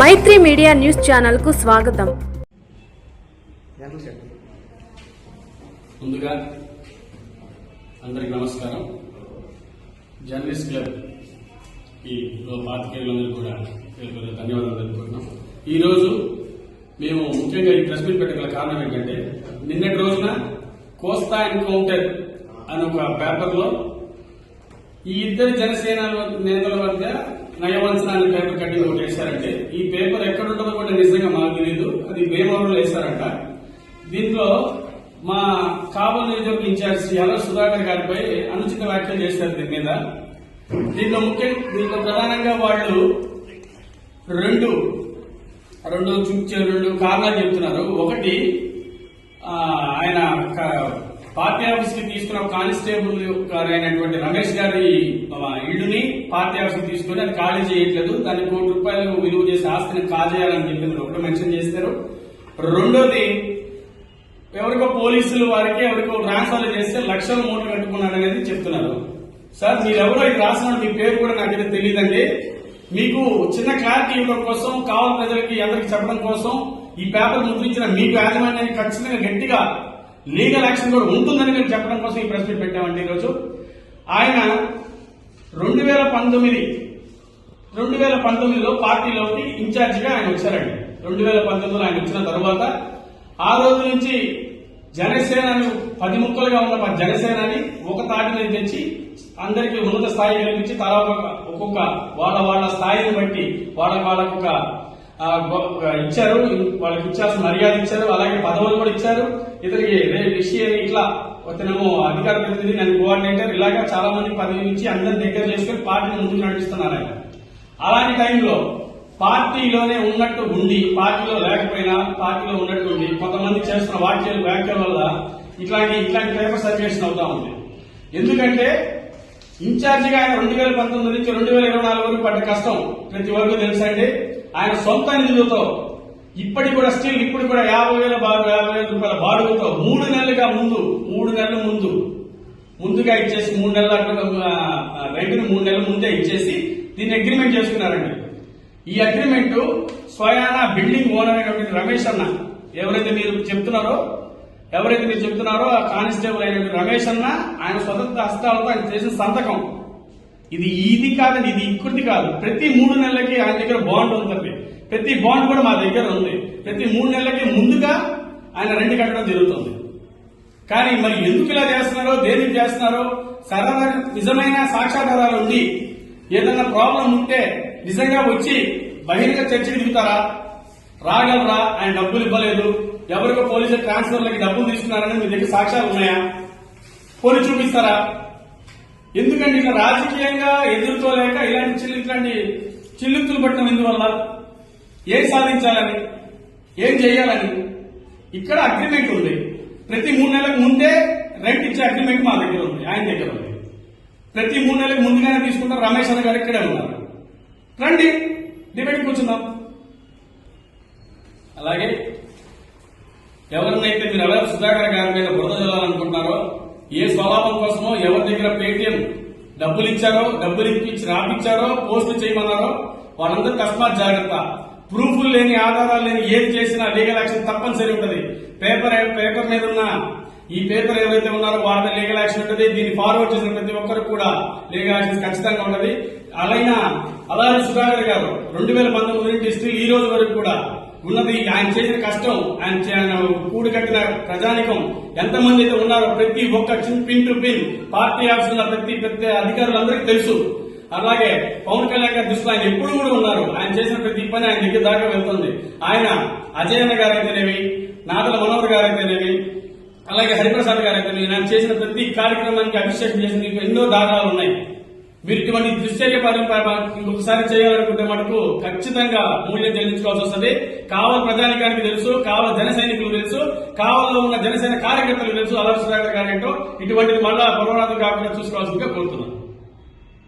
మైత్రి media news ఛానల్కు స్వాగతం. ముందుగా అందరికి నమస్కారం. జర్నలిస్ట్ క్లబ్ ఈ పాతికేయులందరూ కూడా ధన్యవాదాలు తెలుపుకుంటున్నాం. ఈరోజు మేము ముఖ్యంగా ఈ ప్రెస్ మీట్ పెట్టగల కారణం ఏంటంటే నిన్నటి రోజున కోస్తా ఎన్కౌంటర్ అని ఒక పేపర్లో ఈ ఇద్దరు జనసేన నేతల మధ్య నయవంచన అనే పేపర్ కట్టి ఒకటి వేశారంటే ఈ పేపర్ ఎక్కడ ఉంటుందో కూడా నిజంగా మాకు తెలియదు అది భీమవరంలో వేశారంట. దీంట్లో మా కాబోలు నియోజకవర్గ ఇన్ఛార్జ్ శ్రీ ఎల్ల సుధాకర్ గారిపై అనుచిత వ్యాఖ్యలు చేశారు దీని మీద. దీంట్లో ముఖ్య దీంట్లో ప్రధానంగా వాళ్ళు రెండు రెండు చూపించే రెండు కారణాలు చెప్తున్నారు. ఒకటి ఆయన పార్టీ ఆఫీస్కి తీసుకున్న కానిస్టేబుల్ గారు అయినటువంటి రమేష్ గారి ఇల్లుని పార్టీ ఆఫీస్కి తీసుకుని అది ఖాళీ చేయట్లేదు. దాన్ని కోటి రూపాయలు విలువ చేసే ఆస్తిని కాజేయాలని చెప్పి ఒకటి మెన్షన్ చేస్తారు. రెండోది ఎవరికో పోలీసులు వారికి ఎవరికో ట్రాన్స్ఫర్లు చేస్తే లక్షల మూటలు కట్టుకున్నాడు అనేది చెప్తున్నారు. సార్ మీరెవరో ఇది రాసిన మీ పేరు కూడా నాకైతే తెలియదండి మీకు చిన్న క్లారిటీ ఇవ్వడం కోసం కావాలి ప్రజలకి అందరికి చెప్పడం కోసం ఈ పేపర్ ముద్రించిన మీకు యాజమాన్యానికి ఖచ్చితంగా గట్టిగా లీగల్ యాక్షన్ కూడా ఉంటుందని మేము చెప్పడం కోసం ఈ ప్రశ్న పెట్టామండి ఈరోజు. ఆయన రెండు వేల పంతొమ్మిది రెండు వేల పంతొమ్మిదిలో పార్టీలోకి ఇన్ఛార్జిగా ఆయన వచ్చారండి. రెండు వేల పంతొమ్మిదిలో ఆయన వచ్చిన తర్వాత ఆ రోజు నుంచి జనసేనను పది ముక్కలుగా ఉన్న మా జనసేనని ఒక తాటి మీద తెచ్చి అందరికీ ఉన్నత స్థాయి కల్పించి తలా ఒక్కొక్క వాళ్ళ వాళ్ళ స్థాయిని బట్టి వాళ్ళ వాళ్ళకొక ఇచ్చారు. వాళ్ళకి ఇచ్చాల్సిన మర్యాద ఇచ్చారు. అలాగే పదవులు కూడా ఇచ్చారు. ఇతనికి రే- విషయం ఇట్లా అతనేమో అధికార ప్రతినిధి నేను కోఆర్డినేటర్. ఇలాగా చాలా మంది పదవి ఇచ్చి అందరి దగ్గర చేసుకుని పార్టీని ముందుకు నడిపిస్తున్నారు ఆయన. అలాంటి టైంలో పార్టీలోనే ఉన్నట్టు ఉండి పార్టీలో లేకపోయినా పార్టీలో ఉన్నట్టు ఉండి కొంతమంది చేస్తున్న వాక్యాలు వ్యాఖ్యల వల్ల ఇట్లాంటి ఇట్లాంటి పేపర్ సర్క్యులేషన్ అవుతా ఉంది. ఎందుకంటే ఇన్ఛార్జిగా ఆయన రెండు వేల పంతొమ్మిది నుంచి రెండు వేల ఇరవై నాలుగు వరకు పడ్డ కష్టం ప్రతి వరకు తెలుసండి ఆయన సొంత నిధులతో ఇప్పటికి కూడా స్టిల్ ఇప్పుడు కూడా యాభై వేల యాభై వేల రూపాయల బాడుగుతో మూడు నెలలుగా ముందు మూడు నెలల ముందు ముందుగా ఇచ్చేసి మూడు నెలల రైతులు మూడు నెలల ముందే ఇచ్చేసి దీన్ని అగ్రిమెంట్ చేసుకున్నారండి. ఈ అగ్రిమెంట్ స్వయాన బిల్డింగ్ ఓనర్ అయినటువంటి రమేష్ అన్న ఎవరైతే మీరు చెప్తున్నారో ఎవరైతే మీరు చెప్తున్నారో ఆ కానిస్టేబుల్ అయినటువంటి రమేష్ అన్న ఆయన స్వతంత్ర హస్తాలతో ఆయన చేసిన సంతకం. ఇది ఇది కాదండి ఇది ఇంకొకటి కాదు. ప్రతి మూడు నెలలకి ఆయన దగ్గర బాండ్ ఉంటుంది ప్రతి బాండ్ కూడా మా దగ్గర ఉంది. ప్రతి మూడు నెలలకి ముందుగా ఆయన రెండు కట్టడం జరుగుతుంది. కానీ మరి ఎందుకు ఇలా చేస్తున్నారో దేనికి చేస్తున్నారో సరదా నిజమైన సాక్షాధారాలు ఉండి ఏదైనా ప్రాబ్లం ఉంటే నిజంగా వచ్చి బహిరంగ చర్చకి దిగుతారా? రాగలరా? ఆయన డబ్బులు ఇవ్వలేదు. ఎవరికో పోలీసు ట్రాన్స్ఫర్లకి డబ్బులు తీసుకున్నారని మీ దగ్గర సాక్ష్యాలు ఉన్నాయా? పోలీసు చూపిస్తారా? ఎందుకంటే ఇట్లా రాజకీయంగా ఎదుర్కోలేక ఇలాంటి చిల్లు ఇట్లాంటి చిల్లుతులు పట్టడం ఎందువల్ల? ఏం సాధించాలని? ఏం చేయాలని ఇక్కడ అగ్రిమెంట్ ఉంది. ప్రతి మూడు నెలలకు ముందే రెంట్ ఇచ్చే అగ్రిమెంట్ మా దగ్గర ఉంది ఆయన దగ్గర ఉంది. ప్రతి మూడు నెలలకు ముందుగానే తీసుకుంటారు. రమేష్ అన్న గారు ఇక్కడే ఉన్నారు. రండి డిబేట్ కూర్చుందాం. అలాగే ఎవరినైతే మీరు ఎవరు సుధాకర్ గారి మీద బురద చల్లాలనుకుంటున్నారో ఏ స్వలాభం కోసమో ఎవరి దగ్గర పేటిఎం డబ్బులు ఇచ్చారో డబ్బులు ఇప్పించి రాపిచ్చారో పోస్ట్ చేయమన్నారో వాళ్ళందరూ తస్మాత్ జాగ్రత్త. ప్రూఫ్లు లేని ఆధారాలు లేని ఏది చేసినా లీగల్ యాక్షన్ తప్పనిసరి ఉంటుంది. పేపర్ పేపర్ మీద ఉన్న ఈ పేపర్ ఎవరైతే ఉన్నారో వాళ్ళ లీగల్ యాక్షన్ ఉంటుంది. దీన్ని ఫార్వర్డ్ చేసిన ప్రతి ఒక్కరికి కూడా లీగల్ యాక్షన్ ఖచ్చితంగా ఉంటది. అలాగే అలాగే సుధాకర్ గారు రెండు వేల పంతొమ్మిది నుండి స్టిల్ ఈ రోజు వరకు కూడా ఉన్నది ఆయన చేసిన కష్టం ఆయన కూడి కట్టిన ప్రజానికం. ఎంతమంది అయితే ఉన్నారో ప్రతి ఒక్క చిన్ pin to pin party office ఉన్న ప్రతి ప్రతి అధికారులందరికీ తెలుసు. అలాగే పవన్ కళ్యాణ్ గారి దృష్టిలో ఆయన ఎప్పుడు కూడా ఉన్నారు. ఆయన చేసిన ప్రతి పని ఆయన దగ్గర దాకా వెళ్తుంది. ఆయన అజయన్న గారు అయితేనేవి నాదల మనోహర్ గారు అయితేనేవి అలాగే హరిప్రసాద్ గారు అయితేనేవి ఆయన చేసిన ప్రతి కార్యక్రమానికి అభిషేకం చేసిన ఎన్నో దాఖలాలు ఉన్నాయి. మీరు ఇటువంటి దుశ్చర్య పరిపాలన ఇంకొకసారి చేయాలనుకుంటే మటుకు ఖచ్చితంగా మూల్యం చెల్లించుకోవాల్సి వస్తుంది. కావల ప్రజానికానికి తెలుసు కావల జన సైనికులు తెలుసు కావలలో ఉన్న జనసేన కార్యకర్తలు తెలుసు అలర్ కార్యక్రమం ఏంటో ఇటువంటిది మళ్ళా పొరపాటు కాకుండా చూసుకోవాల్సిందిగా కోరుతున్నాను